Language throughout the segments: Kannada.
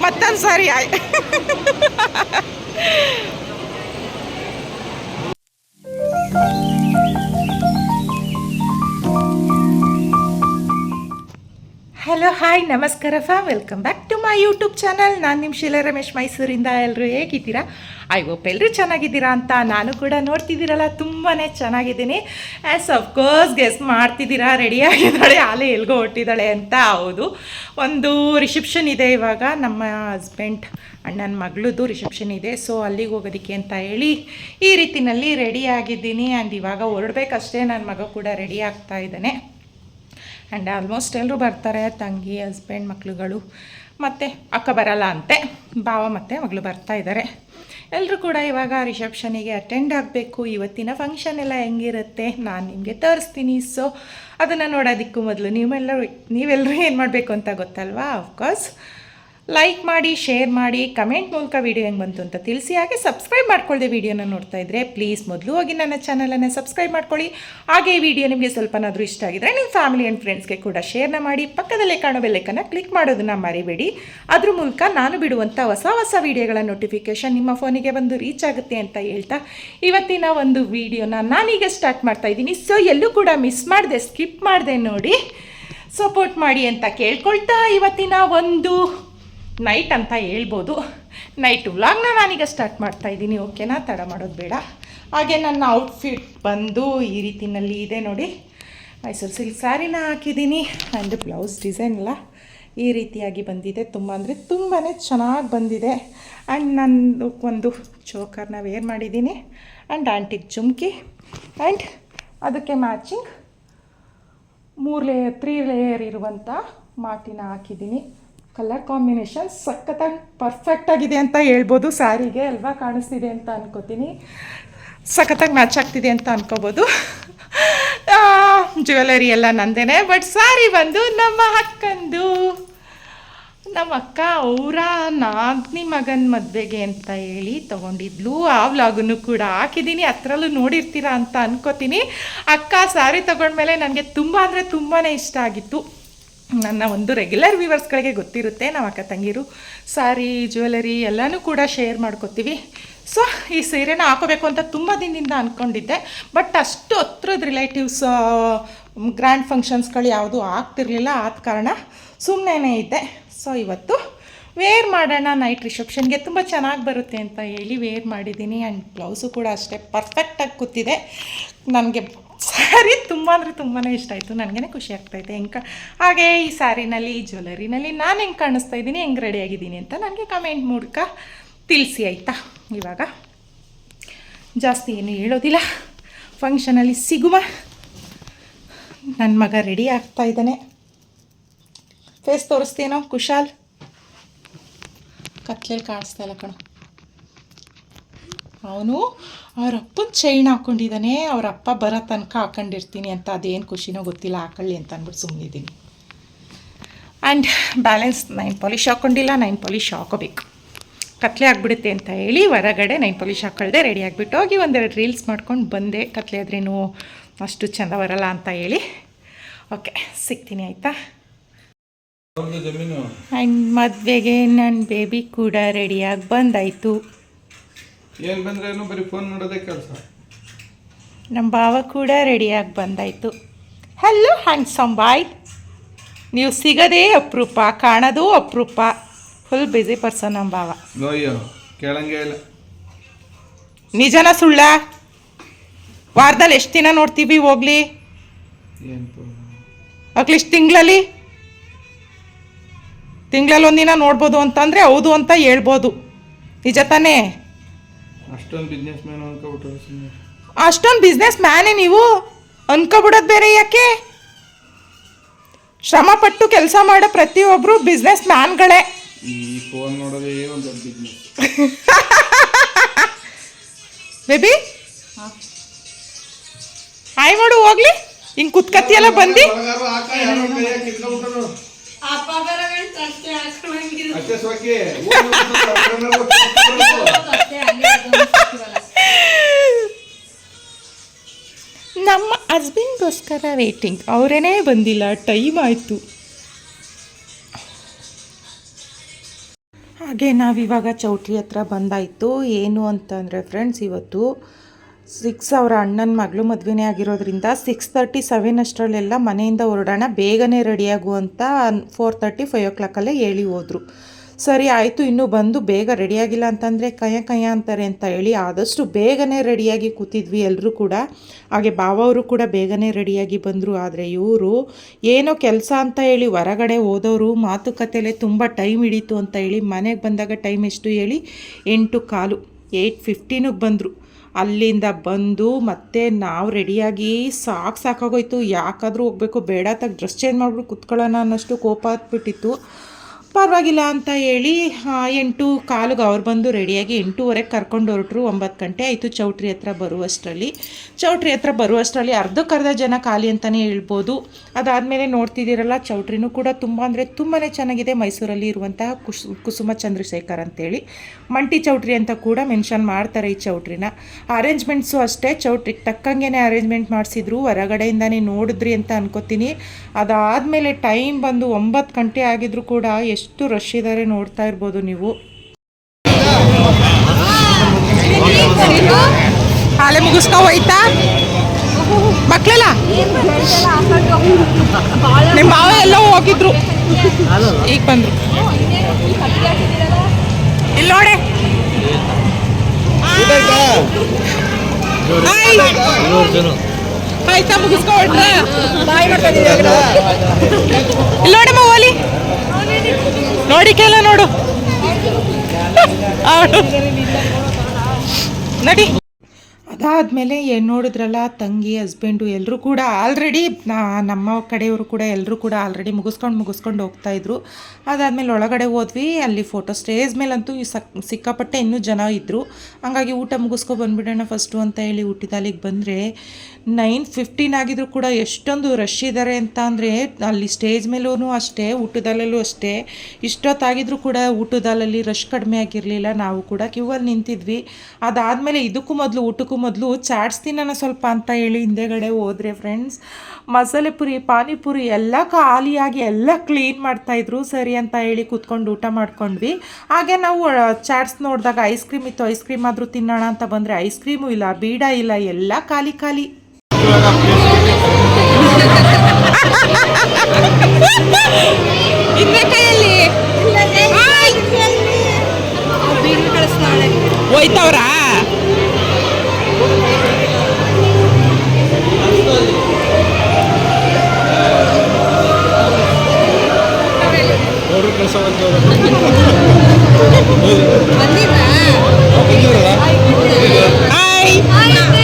ಮತ್ತೊಂದು ಸಾರಿ ಆಯ್ hello hi ನಮಸ್ಕಾರಪ್ಪ welcome back to My YouTube channel ನಾನು ನಿಮ್ಮ ಶೀಲಾ ರಮೇಶ್ ಮೈಸೂರಿಂದ ಎಲ್ಲರೂ ಹೇಗಿದ್ದೀರಾ? ಐ ಹೋಪ್ ಎಲ್ಲರೂ ಚೆನ್ನಾಗಿದ್ದೀರಾ ಅಂತ ನಾನು ಕೂಡ ನೋಡ್ತಿದ್ದೀರಲ್ಲ ತುಂಬಾ ಚೆನ್ನಾಗಿದ್ದೀನಿ. ಆ್ಯಸ್ ಅಫ್ಕೋರ್ಸ್ ಗೆಸ್ ಮಾಡ್ತಿದ್ದೀರಾ? ರೆಡಿಯಾಗಿದ್ದಾಳೆ ಆಲೆ ಎಲ್ಗೋ ಹೊಟ್ಟಿದ್ದಾಳೆ ಅಂತ ಹೌದು. ಒಂದು ರಿಸೆಪ್ಷನ್ ಇದೆ ಇವಾಗ ನಮ್ಮ ಹಸ್ಬೆಂಡ್ ಅಣ್ಣನ ಮಗಳದ್ದು ರಿಸೆಪ್ಷನ್ ಇದೆ. ಸೊ ಅಲ್ಲಿಗೆ ಹೋಗೋದಕ್ಕೆ ಅಂತ ಹೇಳಿ ಈ ರೀತಿಯಲ್ಲಿ ರೆಡಿಯಾಗಿದ್ದೀನಿ ಆ್ಯಂಡ್ ಇವಾಗ ಹೊರಡ್ಬೇಕಷ್ಟೇ ನನ್ನ ಮಗ ಕೂಡ ರೆಡಿ ಆಗ್ತಾ ಇದ್ದಾನೆ. ಆ್ಯಂಡ್ ಆಲ್ಮೋಸ್ಟ್ ಎಲ್ಲರೂ ಬರ್ತಾರೆ, ತಂಗಿ ಹಸ್ಬೆಂಡ್ ಮಕ್ಳುಗಳು. ಮತ್ತು ಅಕ್ಕ ಬರಲ್ಲ ಅಂತೆ. ಭಾವ ಮತ್ತು ಮಗಳು ಬರ್ತಾ ಇದ್ದಾರೆ ಎಲ್ಲರೂ ಕೂಡ ಇವಾಗ ರಿಸೆಪ್ಷನಿಗೆ ಅಟೆಂಡ್ ಆಗಬೇಕು. ಇವತ್ತಿನ ಫಂಕ್ಷನ್ ಎಲ್ಲ ಹೆಂಗಿರುತ್ತೆ ನಾನು ನಿಮಗೆ ತೋರಿಸ್ತೀನಿ. ಸೊ ಅದನ್ನು ನೋಡೋದಕ್ಕೂ ಮೊದಲು. ನೀವೆಲ್ಲರೂ ನೀವೆಲ್ಲರೂ ಏನು ಮಾಡಬೇಕು ಅಂತ ಗೊತ್ತಲ್ವಾ? ಅಫ್ಕೋರ್ಸ್ ಲೈಕ್ ಮಾಡಿ ಶೇರ್ ಮಾಡಿ ಕಮೆಂಟ್ ಮೂಲಕ ವಿಡಿಯೋ ಹೆಂಗೆ ಬಂತು ಅಂತ ತಿಳಿಸಿ, ಹಾಗೆ ಸಬ್ಸ್ಕ್ರೈಬ್ ಮಾಡ್ಕೊಳ್ಳದೆ ವಿಡಿಯೋನ ನೋಡ್ತಾ ಇದ್ದರೆ ಪ್ಲೀಸ್ ಮೊದಲು ಹೋಗಿ ನನ್ನ ಚಾನಲನ್ನು ಸಬ್ಸ್ಕ್ರೈಬ್ ಮಾಡ್ಕೊಳ್ಳಿ. ಹಾಗೆ ಈ ವಿಡಿಯೋ ನಿಮಗೆ ಸ್ವಲ್ಪನಾದರೂ ಇಷ್ಟ ಆಗಿದ್ರೆ ನಿಮ್ಮ ಫ್ಯಾಮಿಲಿ ಆ್ಯಂಡ್ ಫ್ರೆಂಡ್ಸ್ಗೆ ಕೂಡ ಶೇರ್ನ ಮಾಡಿ. ಪಕ್ಕದಲ್ಲೇ ಕಾಣೋ ಬೆಲ್ಲೈಕನ್ನು ಕ್ಲಿಕ್ ಮಾಡೋದನ್ನು ಮರಿಬೇಡಿ. ಅದ್ರ ಮೂಲಕ ನಾನು ಬಿಡುವಂಥ ಹೊಸ ಹೊಸ ವಿಡಿಯೋಗಳ ನೋಟಿಫಿಕೇಶನ್ ನಿಮ್ಮ ಫೋನಿಗೆ ಬಂದು ರೀಚ್ ಆಗುತ್ತೆ ಅಂತ ಹೇಳ್ತಾ ಇವತ್ತಿನ ಒಂದು ವಿಡಿಯೋನ ನಾನೀಗ ಸ್ಟಾರ್ಟ್ ಮಾಡ್ತಾ ಇದ್ದೀನಿ. ಸೊ ಎಲ್ಲೂ ಕೂಡ ಮಿಸ್ ಮಾಡಿದೆ ಸ್ಕಿಪ್ ಮಾಡಿದೆ ನೋಡಿ. ಸಪೋರ್ಟ್ ಮಾಡಿ ಅಂತ ಕೇಳ್ಕೊಳ್ತಾ ಇವತ್ತಿನ ಒಂದು ನೈಟ್ ಅಂತ ಹೇಳ್ಬೋದು. ನೈಟ್ ವ್ಲಾಗ್ನ ನಾನೀಗ ಸ್ಟಾರ್ಟ್ ಮಾಡ್ತಾ ಇದ್ದೀನಿ ಓಕೆನಾ ತಡ ಮಾಡೋದು ಬೇಡ. ಹಾಗೆ ನನ್ನ ಔಟ್ಫಿಟ್ ಬಂದು ಈ ರೀತಿನಲ್ಲಿ ಇದೆ ನೋಡಿ. ಮೈಸೂರು ಸಿಲ್ಕ್ ಸ್ಯಾರಿನ ಹಾಕಿದ್ದೀನಿ. ಆ್ಯಂಡ್ ಬ್ಲೌಸ್ ಡಿಸೈನ್ ಎಲ್ಲ ಈ ರೀತಿಯಾಗಿ ಬಂದಿದೆ. ತುಂಬ ಅಂದರೆ ತುಂಬಾ ಚೆನ್ನಾಗಿ ಬಂದಿದೆ. ಆ್ಯಂಡ್ ನಾನು ಒಂದು ಚೋಕರ್ನ ವೇರ್ ಮಾಡಿದ್ದೀನಿ. ಆ್ಯಂಡ್ ಆಂಟಿಗೆ ಜುಮ್ಕಿ. ಆ್ಯಂಡ್ ಅದಕ್ಕೆ ಮ್ಯಾಚಿಂಗ್ ಮೂರು ಲೇಯರ್ ತ್ರೀ ಲೇಯರ್ ಇರುವಂಥ ಮಾಟಿನ ಹಾಕಿದ್ದೀನಿ. ಕಲರ್ ಕಾಂಬಿನೇಷನ್ ಸಖತ್ತಾಗಿ ಪರ್ಫೆಕ್ಟ್ ಆಗಿದೆ ಅಂತ ಹೇಳ್ಬೋದು. ಸ್ಯಾರಿಗೆ ಅಲ್ವಾ ಕಾಣಿಸ್ತಿದೆ ಅಂತ ಅನ್ಕೋತೀನಿ. ಸಖತ್ತಾಗಿ ಮ್ಯಾಚ್ ಆಗ್ತಿದೆ ಅಂತ ಅನ್ಕೋಬೋದು. ಜ್ಯುವೆಲರಿ ಎಲ್ಲ ನಂದೇನೆ ಬಟ್ ಸ್ಯಾರಿ ಬಂದು ನಮ್ಮ ಅಕ್ಕಂದು. ನಮ್ಮ ಅಕ್ಕ ಅವರ ನಾಗ್ನಿ ಮಗನ ಮದುವೆಗೆ ಅಂತ ಹೇಳಿ ತೊಗೊಂಡಿದ್ಲು. ಆ ವ್ಲಾಗನ್ನು ಕೂಡ ಹಾಕಿದ್ದೀನಿ. ಹತ್ರಲ್ಲೂ ನೋಡಿರ್ತೀರಾ ಅಂತ ಅನ್ಕೋತೀನಿ. ಅಕ್ಕ ಸ್ಯಾರಿ ತೊಗೊಂಡ್ಮೇಲೆ ನನಗೆ ತುಂಬ ಅಂದರೆ ತುಂಬಾ ಇಷ್ಟ ಆಗಿತ್ತು. ನನ್ನ ಒಂದು ರೆಗ್ಯುಲರ್ ವ್ಯೂವರ್ಸ್ಗಳಿಗೆ ಗೊತ್ತಿರುತ್ತೆ, ನಾವು ಅಕ್ಕ ತಂಗಿರು. ಸಾರಿ ಜ್ಯುವೆಲರಿ ಎಲ್ಲನೂ ಕೂಡ ಶೇರ್ ಮಾಡ್ಕೋತೀವಿ. ಸೊ ಈ ಸೀರೆನ ಹಾಕೋಬೇಕು ಅಂತ ತುಂಬ ದಿನದಿಂದ ಅಂದ್ಕೊಂಡಿದ್ದೆ ಬಟ್ ಅಷ್ಟು ಹತ್ರದ ರಿಲೇಟಿವ್ಸ್ ಗ್ರ್ಯಾಂಡ್ ಫಂಕ್ಷನ್ಸ್ಗಳು ಯಾವುದೂ ಆಗ್ತಿರಲಿಲ್ಲ. ಆದ ಕಾರಣ ಸುಮ್ಮನೆ ಇದ್ದೆ. ಸೊ ಇವತ್ತು ವೇರ್ ಮಾಡೋಣ ನೈಟ್ ರಿಸೆಪ್ಷನ್ಗೆ ತುಂಬ ಚೆನ್ನಾಗಿ ಬರುತ್ತೆ ಅಂತ ಹೇಳಿ ವೇರ್ ಮಾಡಿದ್ದೀನಿ. ಆ್ಯಂಡ್ ಬ್ಲೌಸು ಕೂಡ ಅಷ್ಟೇ ಪರ್ಫೆಕ್ಟಾಗಿ ಕೂತಿದೆ. ನನಗೆ ಸ್ಯಾರಿ ತುಂಬ ಅಂದರೆ ತುಂಬಾ ಇಷ್ಟ ಆಯಿತು. ನನಗೇ ಖುಷಿ ಆಗ್ತಾಯಿದೆ ಹೆಂಗೆ ಹಾಗೆ ಈ ಸ್ಯಾರಿನಲ್ಲಿ, ಈ ಜ್ಯುವೆಲರಿನಲ್ಲಿ ನಾನು ಹೆಂಗೆ ಕಾಣಿಸ್ತಾ ಇದ್ದೀನಿ, ಹೆಂಗೆ ರೆಡಿ ಆಗಿದ್ದೀನಿ ಅಂತ ನನಗೆ ಕಮೆಂಟ್ ಮೂಲಕ ತಿಳಿಸಿ ಆಯಿತಾ? ಇವಾಗ ಜಾಸ್ತಿ ಏನು ಹೇಳೋದಿಲ್ಲ. ಫಂಕ್ಷನಲ್ಲಿ ಸಿಗುವ ನನ್ನ ಮಗ ರೆಡಿ ಆಗ್ತಾ ಇದ್ದಾನೆ. ಫೇಸ್ ತೋರಿಸ್ತೇನೋ, ಕುಶಾಲ್? ಕತ್ಲೇಲಿ ಕಾಣಿಸ್ತಾ ಇಲ್ಲ ಕಣೋ. ಅವನು ಅವ್ರ ಅಪ್ಪನ ಚೈನ್ ಹಾಕ್ಕೊಂಡಿದ್ದಾನೆ ಅವರಪ್ಪ ಅಪ್ಪ ಬರೋ ತನಕ ಹಾಕೊಂಡಿರ್ತೀನಿ ಅಂತ ಅದೇನು ಖುಷಿನೋ ಗೊತ್ತಿಲ್ಲ ಹಾಕೊಳ್ಳಿ ಅಂತ ಅಂದ್ಬಿಟ್ಟು ಸುಮ್ಮನಿದ್ದೀನಿ ಆ್ಯಂಡ್ ಬ್ಯಾಲೆನ್ಸ್ ನೈನ್ ಪಾಲಿಶ್ ಹಾಕ್ಕೊಂಡಿಲ್ಲ ನೈನ್ ಪಾಲಿಶ್ ಹಾಕೋಬೇಕು. ಕತ್ಲೆ ಆಗಿಬಿಡುತ್ತೆ ಅಂತ ಹೇಳಿ ಹೊರಗಡೆ ನೈನ್ ಪಾಲಿಶ್ ಹಾಕ್ಕೊಳ್ದೆ ರೆಡಿ ಆಗಿಬಿಟ್ಟು ಹೋಗಿ ಒಂದೆರಡು ರೀಲ್ಸ್ ಮಾಡ್ಕೊಂಡು ಬಂದೆ. ಕತ್ಲೆ ಆದ್ರೇನು ಅಷ್ಟು ಚೆಂದ ಬರಲ್ಲ ಅಂತ ಹೇಳಿ. ಓಕೆ ಸಿಗ್ತೀನಿ ಆಯಿತಾ? ಆ್ಯಂಡ್ ಮದುವೆಗೆ ನನ್ನ ಬೇಬಿ ಕೂಡ ರೆಡಿಯಾಗಿ ಬಂದಾಯಿತು. ಏನ್ ಏನು ಬರೀ ಫೋನ್ ನೋಡೋದೇ ಕೆಲಸ. ನಮ್ಮ ಭಾವ ಕೂಡ ರೆಡಿಯಾಗಿ ಬಂದಾಯಿತು. ಹಲೋ ಹ್ಯಾಂಡ್ಸಮ್ ಬಾಯ್ ನೀವು ಸಿಗೋದೇ ಅಪರೂಪ ಕಾಣೋದು ಅಪರೂಪ. ಫುಲ್ ಬ್ಯುಸಿ ಪರ್ಸನ್ ನಮ್ಮ ಭಾವ. ಅಯ್ಯೋ ಕೇಳಂಗೆ ಇಲ್ಲ. ನಿಜನ ಸುಳ್ಳ? ವಾರದಲ್ಲಿ ಎಷ್ಟು ದಿನ ನೋಡ್ತೀವಿ ಹೋಗ್ಲಿ? ಅಕ್ಲಿಷ್ಟು ಅಟ್ಲೀಸ್ಟ್ ತಿಂಗಳಲ್ಲಿ? ತಿಂಗಳಲ್ಲಿ ಒಂದಿನ ನೋಡ್ಬೋದು ಅಂತಂದರೆ ಹೌದು ಅಂತ ಹೇಳ್ಬೋದು. ನಿಜ ತಾನೇ? ಅಷ್ಟೊಂದು ಬಿಸ್ನೆಸ್ ಮ್ಯಾನ್ ಅನ್ಕೊಬಿಟ್ರು ಅಷ್ಟೊಂದು ಬಿಸ್ನೆಸ್ ಮ್ಯಾನೇ ನೀವು? ಅನ್ಕೋಬಿಡೋದು ಬೇರೆ ಯಾಕೆ? ಶ್ರಮಪಟ್ಟು ಕೆಲಸ ಮಾಡೋ ಪ್ರತಿಯೊಬ್ಬರು ಬಿಸ್ನೆಸ್ ಮ್ಯಾನ್ಗಳೇ ಈ ಫೋನ್ ನೋಡೋದೇ ಒಂದು ದೊಡ್ಡ ಬಿಸ್ನೆಸ್ ಬೇಬಿ ಹಾಯ್ ಮಾಡು ಹೋಗ್ಲಿ. ಹಿಂಗೆ ಕುತ್ಕತ್ತಿಯಲ್ಲ ಬಂದು. ಅಷ್ಟೇ ಸೋಕೆ ನಮ್ಮ ಹಸ್ಬೆಂಡ್ಗೋಸ್ಕರ ವೇಟಿಂಗ್ ಅವರೇನೇ ಬಂದಿಲ್ಲ ಟೈಮ್ ಆಯಿತು. ಹಾಗೆ ನಾವಿವಾಗ ಚೌಟ್ರಿ ಹತ್ರ ಬಂದಾಯಿತು. ಏನು ಅಂತಂದರೆ ಫ್ರೆಂಡ್ಸ್ ಇವತ್ತು ಸಿಕ್ಸ್ ಅವರ ಅಣ್ಣನ ಮಗಳು ಮದುವೆನೇ ಆಗಿರೋದ್ರಿಂದ ಸಿಕ್ಸ್ ತರ್ಟಿ ಸೆವೆನ್ ಅಷ್ಟರಲ್ಲೆಲ್ಲ ಮನೆಯಿಂದ ಹೊರಡೋಣ, ಬೇಗನೆ ರೆಡಿಯಾಗು ಅಂತ ಫೋರ್ ತರ್ಟಿ ಫೈವ್ ಓ ಕ್ಲಾಕಲ್ಲೇ ಹೇಳಿ ಹೋದರು. ಸರಿ, ಆಯಿತು, ಇನ್ನೂ ಬಂದು ಬೇಗ ರೆಡಿಯಾಗಿಲ್ಲ ಅಂತಂದರೆ ಕಯ ಕಯ ಅಂತಾರೆ ಅಂತ ಹೇಳಿ ಆದಷ್ಟು ಬೇಗನೆ ರೆಡಿಯಾಗಿ ಕೂತಿದ್ವಿ ಎಲ್ಲರೂ ಕೂಡ. ಹಾಗೆ ಬಾವವರು ಕೂಡ ಬೇಗನೆ ರೆಡಿಯಾಗಿ ಬಂದರು. ಆದರೆ ಇವರು ಏನೋ ಕೆಲಸ ಅಂತ ಹೇಳಿ ಹೊರಗಡೆ ಹೋದವರು ಮಾತುಕತೆಯಲ್ಲೇ ತುಂಬ ಟೈಮ್ ಹಿಡೀತು ಅಂತ ಹೇಳಿ ಮನೆಗೆ ಬಂದಾಗ ಟೈಮ್ ಎಷ್ಟು ಹೇಳಿ ಎಂಟು ಕಾಲು ಏಯ್ಟ್ ಫಿಫ್ಟೀನಿಗೆ ಬಂದರು. ಅಲ್ಲಿಂದ ಬಂದು ಮತ್ತೆ ನಾವು ರೆಡಿಯಾಗಿ ಸಾಕು ಸಾಕಾಗೋಯ್ತು. ಯಾಕಾದರೂ ಹೋಗಬೇಕು, ಬೇಡ, ತಗ ಡ್ರೆಸ್ ಚೇಂಜ್ ಮಾಡಿಬಿಟ್ಟು ಕುತ್ಕೊಳ್ಳೋಣ ಅನ್ನೋಷ್ಟು ಕೋಪ ಹತ್ಬಿಟ್ಟಿತ್ತು ಪರವಾಗಿಲ್ಲ ಅಂತ ಹೇಳಿ ಎಂಟು ಕಾಲಿಗೆ ಅವ್ರು ಬಂದು ರೆಡಿಯಾಗಿ ಎಂಟೂವರೆಗೆ ಕರ್ಕೊಂಡು ಹೊರಟ್ರು. ಒಂಬತ್ತು ಗಂಟೆ ಆಯಿತು ಚೌಟ್ರಿ ಹತ್ರ ಬರುವಷ್ಟರಲ್ಲಿ. ಚೌಟ್ರಿ ಹತ್ರ ಬರುವಷ್ಟರಲ್ಲಿ ಅರ್ಧಕ್ಕರ್ಧ ಜನ ಖಾಲಿ ಅಂತಲೇ ಹೇಳ್ಬೋದು. ಅದಾದಮೇಲೆ ನೋಡ್ತಿದ್ದೀರಲ್ಲ, ಚೌಟ್ರಿನೂ ಕೂಡ ತುಂಬ ಅಂದರೆ ತುಂಬಾ ಚೆನ್ನಾಗಿದೆ. ಮೈಸೂರಲ್ಲಿ ಇರುವಂತಹ ಕುಸು, ಕುಸುಮ ಚಂದ್ರಶೇಖರ್ ಅಂತೇಳಿ. ಮಂಟಿ ಚೌಟ್ರಿ ಅಂತ ಕೂಡ ಮೆನ್ಷನ್ ಮಾಡ್ತಾರೆ ಈ ಚೌಟ್ರಿನ. ಅರೇಂಜ್ಮೆಂಟ್ಸು ಅಷ್ಟೇ. ಚೌಟ್ರಿಗೆ ತಕ್ಕಂಗೆ ಅರೇಂಜ್ಮೆಂಟ್ ಮಾಡಿಸಿದ್ರು. ಹೊರಗಡೆಯಿಂದನೇ ನೋಡಿದ್ರಿ ಅಂತ ಅನ್ಕೋತೀನಿ. ಅದಾದಮೇಲೆ ಟೈಮ್ ಬಂದು ಒಂಬತ್ತು ಗಂಟೆ ಆಗಿದ್ರು ಕೂಡ ರಶ್ ಇದಾರೆ ನೋಡ್ತಾ ಇರ್ಬೋದು ನೀವು. ಹಾಲೆ ಮುಗಿಸ್ಕೊ ಹೋಯ್ತಾ? ಮಕ್ಕಳೆಲ್ಲ ನಿಮ್ಮ ಮಾವ ಎಲ್ಲ ಹೋಗಿದ್ರು. ಈಗ ಬಂದ್ರು. ಇಲ್ಲಿ ನೋಡೆ. ಆಯ್ತಾ ಮುಗಿಸ್ಕೊ ಹೊರ್ಟ್ರಾ? ಇಲ್ಲಿ ನೋಡಮ್ಮ ಓಲಿ ನೋಡಿ. ನಡಿ ಅದಾದಮೇಲೆ ಏನು ನೋಡಿದ್ರಲ್ಲ, ತಂಗಿ ಹಸ್ಬೆಂಡು ಎಲ್ಲರೂ ಕೂಡ ಆಲ್ರೆಡಿ ನಮ್ಮ ಕಡೆಯವರು ಕೂಡ ಎಲ್ಲರೂ ಕೂಡ ಆಲ್ರೆಡಿ ಮುಗಿಸ್ಕೊಂಡು ಮುಗಿಸ್ಕೊಂಡು ಹೋಗ್ತಾಯಿದ್ರು ಅದಾದಮೇಲೆ ಒಳಗಡೆ ಹೋದ್ವಿ, ಅಲ್ಲಿ ಫೋಟೋ ಸ್ಟೇಜ್ ಮೇಲಂತೂ ಸಕ್, ಸಿಕ್ಕಾಪಟ್ಟೆ ಇನ್ನೂ ಜನ ಇದ್ದರು ಹಂಗಾಗಿ ಊಟ ಮುಗಿಸ್ಕೊ ಬಂದುಬಿಡೋಣ ಫಸ್ಟು ಅಂತ ಹೇಳಿ ಊಟದಾಲಿಗೆ ಅಲ್ಲಿಗೆ ಬಂದರೆ ನೈನ್ ಫಿಫ್ಟೀನ್ ಆಗಿದ್ರು ಕೂಡ ಎಷ್ಟೊಂದು ರಶ್ ಇದ್ದಾರೆ ಅಂತ ಅಂದರೆ, ಅಲ್ಲಿ ಸ್ಟೇಜ್ ಮೇಲೂ ಅಷ್ಟೇ ಊಟದಲ್ಲೂ ಅಷ್ಟೇ. ಇಷ್ಟೊತ್ತಾಗಿದ್ರು ಕೂಡ ಊಟದಲ್ಲಿ ರಶ್ ಕಡಿಮೆ ಆಗಿರಲಿಲ್ಲ, ನಾವು ಕೂಡ ಕ್ಯೂವಲ್ಲಿ ನಿಂತಿದ್ವಿ. ಅದಾದಮೇಲೆ ಇದಕ್ಕೂ ಮೊದಲು ಊಟಕ್ಕೂ ಚಾಟ್ಸ್ತೀನ ಸ್ವಲ್ಪ ಅಂತ ಹೇಳಿ ಹಿಂದೆಗಡೆ ಹೋದರೆ ಫ್ರೆಂಡ್ಸ್ ಮಸಾಲೆ ಪುರಿ ಪಾನಿಪುರಿ ಎಲ್ಲ ಖಾಲಿಯಾಗಿ ಎಲ್ಲ ಕ್ಲೀನ್ ಮಾಡ್ತಾಯಿದ್ರು ಸರಿ ಅಂತ ಹೇಳಿ ಕೂತ್ಕೊಂಡು ಊಟ ಮಾಡ್ಕೊಂಡ್ವಿ. ಹಾಗೆ ನಾವು ಚಾಟ್ಸ್ ನೋಡಿದಾಗ ಐಸ್ ಕ್ರೀಮ್ ಇತ್ತು ಐಸ್ ಕ್ರೀಮ್ ಆದರೂ ತಿನ್ನೋಣ ಅಂತ ಬಂದರೆ ಐಸ್ ಕ್ರೀಮು ಇಲ್ಲ ಬೀಡ ಇಲ್ಲ ಎಲ್ಲ ಖಾಲಿ ಖಾಲಿ. ಹೋಯ್ತವ್ರಾ? ಹಾಯ್ ಚೆನ್ನಾಗಿದ್ದೀನಿ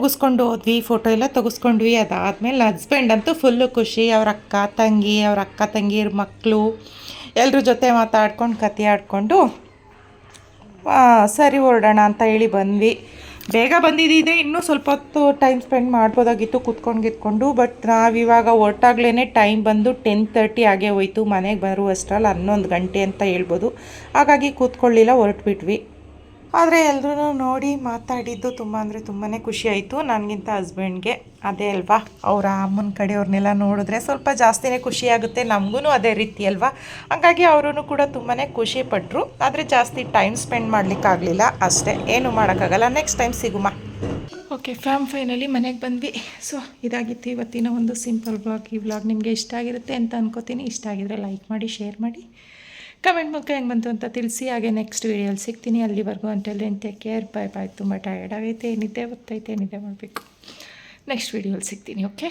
ಮುಗಿಸ್ಕೊಂಡು ಹೋದ್ವಿ ಫೋಟೋ ಎಲ್ಲ ತೆಗೆಸ್ಕೊಂಡ್ವಿ. ಅದಾದಮೇಲೆ ಹಸ್ಬೆಂಡ್ ಅಂತೂ ಫುಲ್ಲು ಖುಷಿ. ಅವ್ರ ಅಕ್ಕ, ತಂಗಿ, ಅವ್ರ ಅಕ್ಕ, ತಂಗಿಯರ ಮಕ್ಕಳು ಎಲ್ಲರ ಜೊತೆ ಮಾತಾಡ್ಕೊಂಡು ಕತೆ ಆಡ್ಕೊಂಡು ಸರಿ ಹೊರಡೋಣ ಅಂತ ಹೇಳಿ ಬಂದ್ವಿ. ಬೇಗ ಬಂದಿದ್ದಿದೆ. ಇನ್ನೂ ಸ್ವಲ್ಪ ಹೊತ್ತು ಟೈಮ್ ಸ್ಪೆಂಡ್ ಮಾಡ್ಬೋದಾಗಿತ್ತು ಕುತ್ಕೊಂಡು ಗಿತ್ಕೊಂಡು. ಬಟ್ ನಾವಿವಾಗ ಹೊರಟಾಗ್ಲೇ ಟೈಮ್ ಬಂದು ಟೆನ್ ತರ್ಟಿ ಆಗೇ ಹೋಯಿತು. ಮನೆಗೆ ಬರುವಷ್ಟರಲ್ಲಿ ಹನ್ನೊಂದು ಗಂಟೆ ಅಂತ ಹೇಳ್ಬೋದು. ಹಾಗಾಗಿ ಕೂತ್ಕೊಳ್ಳಿಲ್ಲ, ಹೊರಟ್ಬಿಟ್ವಿ. ಆದರೆ ಎಲ್ಲರೂ ನೋಡಿ ಮಾತಾಡಿದ್ದು ತುಂಬ ಅಂದರೆ ತುಂಬಾ ಖುಷಿ ಆಯಿತು. ನನಗಿಂತ ಹಸ್ಬೆಂಡ್ಗೆ ಅದೇ ಅಲ್ವಾ? ಅವರ ಅಮ್ಮನ ಕಡೆಯವ್ರನ್ನೆಲ್ಲ ನೋಡಿದ್ರೆ ಸ್ವಲ್ಪ ಜಾಸ್ತಿನೇ ಖುಷಿ ಆಗುತ್ತೆ. ನಮಗೂ ಅದೇ ರೀತಿ ಅಲ್ವಾ? ಹಾಗಾಗಿ ಅವರೂ ಕೂಡ ತುಂಬಾ ಖುಷಿ ಪಟ್ಟರು ಆದರೆ ಜಾಸ್ತಿ ಟೈಮ್ ಸ್ಪೆಂಡ್ ಮಾಡಲಿಕ್ಕಾಗಲಿಲ್ಲ ಅಷ್ಟೇ. ಏನು ಮಾಡೋಕ್ಕಾಗಲ್ಲ. ನೆಕ್ಸ್ಟ್ ಟೈಮ್ ಸಿಗುಮ. ಓಕೆ, ಫ್ಯಾಮ್ ಫೈನಲಿ ಮನೆಗೆ ಬಂದ್ವಿ. ಸೊ, ಇದಾಗಿತ್ತು ಇವತ್ತಿನ ಒಂದು ಸಿಂಪಲ್ ಬ್ಲಾಗ್ ಈ ವ್ಲಾಗ್ ನಿಮಗೆ ಇಷ್ಟ ಆಗಿರುತ್ತೆ ಅಂತ ಅನ್ಕೋತೀನಿ. ಇಷ್ಟ ಆಗಿದ್ರೆ ಲೈಕ್ ಮಾಡಿ, ಶೇರ್ ಮಾಡಿ. ಕಮೆಂಟ್ ಮೂಲಕ ಹೆಂಗೆ ಬಂತು ಅಂತ ತಿಳಿಸಿ. ಹಾಗೆ ನೆಕ್ಸ್ಟ್ ವೀಡಿಯೋಲಿ ಸಿಗ್ತೀನಿ. ಅಲ್ಲಿವರೆಗೂ ಅಂತಲ್ಲಿ ಟೇಕ್ ಕೇರ್ ಬಾಯ್ ಬಾಯ್ ತುಂಬ ಟಯರ್ಡ್ ಆಗೈತೆ. ಏನಿದೆ ಬರ್ತೈತೆ. ಏನಿದೆ ಮಾಡಬೇಕು. ನೆಕ್ಸ್ಟ್ ವೀಡಿಯೋಲಿ ಸಿಗ್ತೀನಿ ಓಕೆ